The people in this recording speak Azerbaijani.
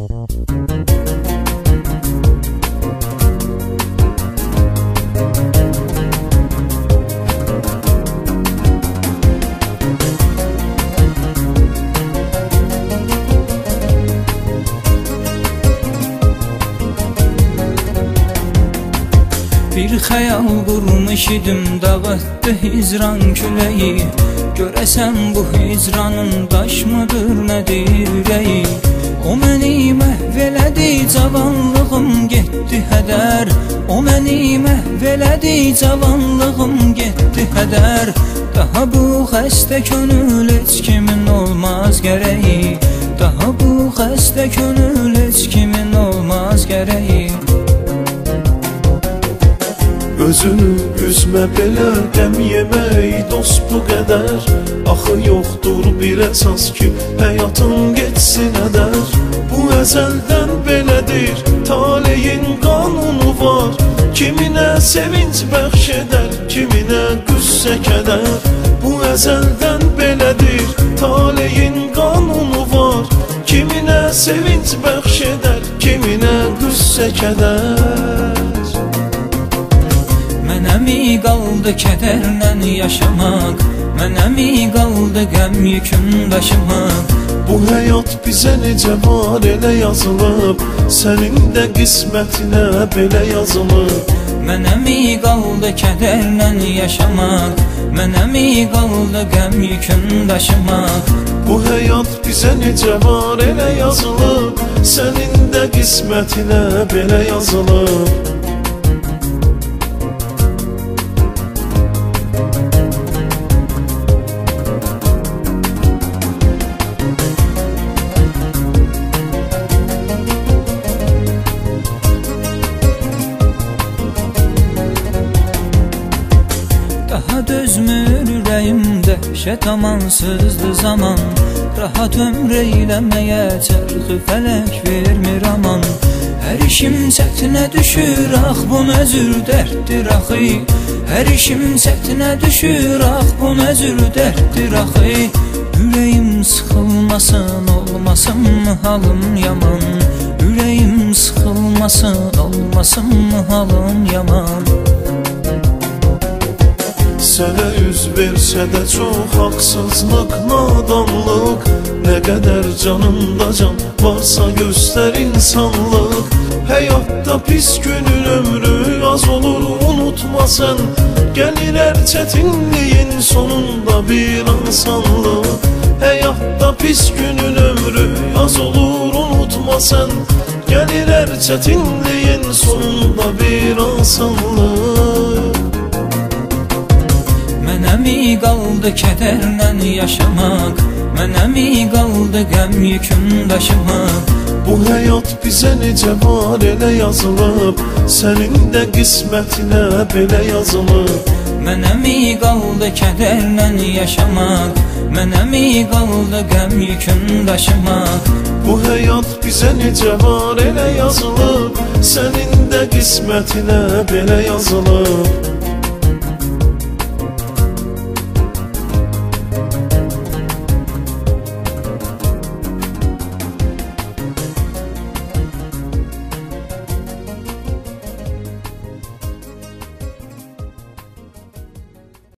Bir xəyal qurmuş idim dağıtdı hicran küləyi Görəsən bu hicranın daşmıdır nədir cavanlığım getdi hədər O məni məhv elədi cavanlığım getdi hədər Daha bu xəstə könül heç kimin olmaz gərəyi. Daha bu xəstə könül heç kimin olmaz gərəyi. Özünü üzmə belə qəm yemək dost bu qədər. Axı yoxdur bir əsas ki, həyatın getsin ədər. Bu əzəldən Kiminə sevinç bəxş edər, kiminə qüssə kədər Bu əzəldən belədir, taleyin qanunu var. Kiminə sevinç bəxş edər, kiminə qüssə kədər Mənəmi qaldı kədərlə yaşamaq? Mənəmi qaldı qəm yüküm daşımaq? Bu həyat bizə necə var elə yazılıb? Sənin də qismətinə belə yazılıb Mənəmi qaldı kədərlə yaşamaq. Mənəmi qaldı qəm yüküm daşımaq. Bu həyat bizə necə var elə yazılıb. Sənin də qismətinə belə yazılıb ürəyimdə şət amansızdı zaman. Rahat ömr eyləməyə çərxi fələk vermir aman Hər işim çətinə düşür, ax bu nəcür dərddir axı Hər işim çətinə düşür, ax bu nəcür dərddir axı Ürəyim sıxılmasın, olmasın halım yaman? Ürəyim sıxılmasın, olmasın halım yaman Sənə üz versə də çox haqsızlıq, nadanlıq Nə qədər canında can varsa göstər insanlıq Həyatda pis günün ömrü az olur unutma sən Gəlir hər çətinliyin sonunda bir insanlıq Həyatda pis günün ömrü az olur unutma sən Gəlir hər çətinliyin sonunda bir insanlıq Mənəmi qaldı kədərlə yaşamaq? Mənəmi qaldı qəm yüküm daşımaq? Bu həyat bizə necə var elə yazılıb? Sənin də qismətinə belə yazılıb. Mənəmi qaldı kədərlə yaşamaq? Mənəmi qaldı qəm yüküm daşımaq? Bu həyat bizə necə var elə yazılıb? Sənin də qismətinə belə yazılıb